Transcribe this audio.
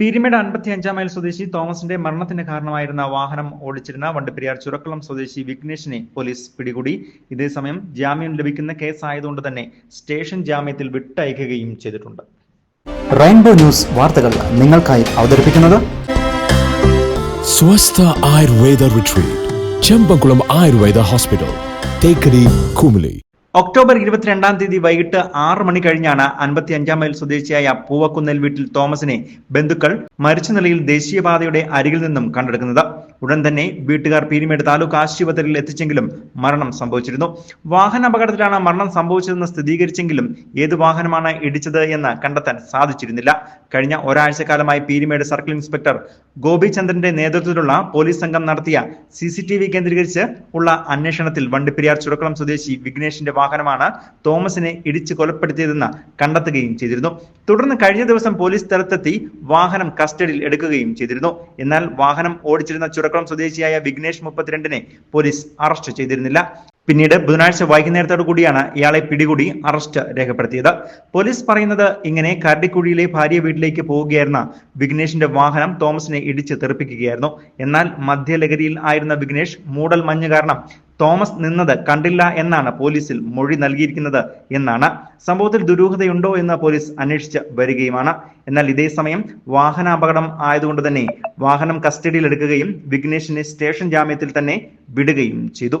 പീരിമേട് അൻപത്തി അഞ്ചാം മൈൽ സ്വദേശി തോമസിന്റെ മരണത്തിന് കാരണമായിരുന്ന വാഹനം ഓടിച്ചിരുന്ന വണ്ടിപ്പെരിയാർ ചുരക്കുളം സ്വദേശി വിഘ്നേഷിനെ പോലീസ് പിടികൂടി. ഇതേസമയം ജാമ്യം ലഭിക്കുന്ന കേസായതുകൊണ്ട് തന്നെ സ്റ്റേഷൻ ജാമ്യത്തിൽ വിട്ടയക്കുകയും ചെയ്തിട്ടുണ്ട്. റെയിൻബോ ന്യൂസ് വാർത്തകൾ നിങ്ങൾക്കായി അവതരിപ്പിക്കുന്നത് Swastha Ayurveda retreat Chempakulam Ayurveda hospital Thekkady Kumily. October ഇരുപത്തിരണ്ടാം തീയതി വൈകിട്ട് ആറ് മണി കഴിഞ്ഞാണ് അൻപത്തി അഞ്ചാം മൈൽ സ്വദേശിയായ പൂവക്കുന്നേൽ വീട്ടിൽ തോമസിനെ ബന്ധുക്കൾ മരിച്ച നിലയിൽ ദേശീയപാതയുടെ അരികിൽ നിന്നും കണ്ടെടുക്കുന്നത്. ഉടൻ തന്നെ വീട്ടുകാർ പീരിമേട് താലൂക്ക് ആശുപത്രിയിൽ എത്തിച്ചെങ്കിലും മരണം സംഭവിച്ചിരുന്നു. വാഹന അപകടത്തിലാണ് മരണം സംഭവിച്ചതെന്ന് സ്ഥിരീകരിച്ചെങ്കിലും ഏത് വാഹനമാണ് ഇടിച്ചത് എന്ന് കണ്ടെത്താൻ സാധിച്ചിരുന്നില്ല. കഴിഞ്ഞ ഒരാഴ്ചക്കാലമായി പീരിമേട് സർക്കിൾ ഇൻസ്പെക്ടർ ഗോപിചന്ദ്രന്റെ നേതൃത്വത്തിലുള്ള പോലീസ് സംഘം നടത്തിയ സി സി ടി വി കേന്ദ്രീകരിച്ച് ഉള്ള അന്വേഷണത്തിൽ വണ്ടിപ്പെരിയാർ ചുരക്കുളം സ്വദേശി വിഘ്നേഷിന്റെ വാഹനമാണ് തോമസിനെ ഇടിച്ച് കൊലപ്പെടുത്തിയതെന്ന് കണ്ടെത്തുകയും ചെയ്തിരുന്നു. തുടർന്ന് കഴിഞ്ഞ ദിവസം പോലീസ് സ്ഥലത്തെത്തി വാഹനം കസ്റ്റഡിയിൽ എടുക്കുകയും ചെയ്തിരുന്നു. എന്നാൽ വാഹനം ഓടിച്ചിരുന്ന ചുരക്കുളം സ്വദേശിയായ വിഘ്നേഷ് മുപ്പത്തിരണ്ടിനെ പോലീസ് അറസ്റ്റ് ചെയ്തിരുന്നില്ല. പിന്നീട് ബുധനാഴ്ച വൈകുന്നേരത്തോടു കൂടിയാണ് ഇയാളെ പിടികൂടി അറസ്റ്റ് രേഖപ്പെടുത്തിയത്. പോലീസ് പറയുന്നത് ഇങ്ങനെ കരടിക്കുഴിയിലെ ഭാര്യ വീട്ടിലേക്ക് പോവുകയായിരുന്ന വിഘ്നേഷിന്റെ വാഹനം തോമസിനെ ഇടിച്ച് തെറിപ്പിക്കുകയായിരുന്നു. എന്നാൽ മദ്യലഹരിയിൽ ആയിരുന്ന വിഘ്നേഷ് മൂടൽ മഞ്ഞ് കാരണം തോമസ് നിന്നത് കണ്ടില്ല എന്നാണ് പോലീസിൽ മൊഴി നൽകിയിരിക്കുന്നത് എന്നാണ്. സംഭവത്തിൽ ദുരൂഹതയുണ്ടോ എന്ന് പോലീസ് അന്വേഷിച്ച് വരികയുമാണ്. എന്നാൽ ഇതേ സമയം വാഹനാപകടം ആയതുകൊണ്ട് തന്നെ വാഹനം കസ്റ്റഡിയിൽ എടുക്കുകയും വിഘ്നേഷിനെ സ്റ്റേഷൻ ജാമ്യത്തിൽ തന്നെ വിടുകയും ചെയ്തു.